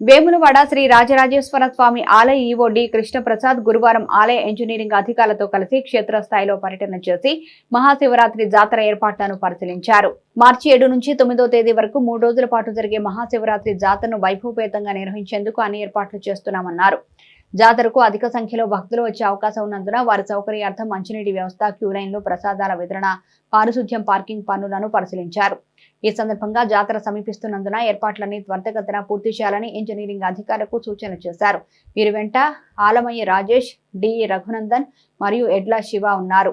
వేములవాడ శ్రీ రాజరాజేశ్వర స్వామి ఆలయ EO D Krishnaprasad గురువారం ఆలయ ఇంజనీరింగ్ అధికారులతో కలిసి క్షేత్రస్థాయిలో పర్యటన చేసి మహాశివరాత్రి జాతర ఏర్పాట్లను పరిశీలించారు. మార్చి ఏడు నుంచి తొమ్మిదో తేదీ వరకు మూడు రోజుల పాటు జరిగే మహాశివరాత్రి జాతరను వైభవపేతంగా నిర్వహించేందుకు అన్ని ఏర్పాట్లు చేస్తున్నామన్నారు. జాతరకు అధిక సంఖ్యలో భక్తులు వచ్చే అవకాశం ఉన్నందున వారి సౌకర్యార్థం మంచినీటి వ్యవస్థ క్యూలైన్లు ప్రసాదాల వితరణ పారిశుధ్యం పార్కింగ్ పనులను పరిశీలించారు. ఈ సందర్భంగా జాతర సమీపిస్తున్నందున ఏర్పాట్లన్నీ త్వరితగతిన పూర్తి చేయాలని ఇంజనీరింగ్ అధికారులకు సూచన చేశారు. వీరి వెంట ఆలమయ్య రాజేష్ డి. రఘునందన్ మరియు ఎడ్ల శివ ఉన్నారు.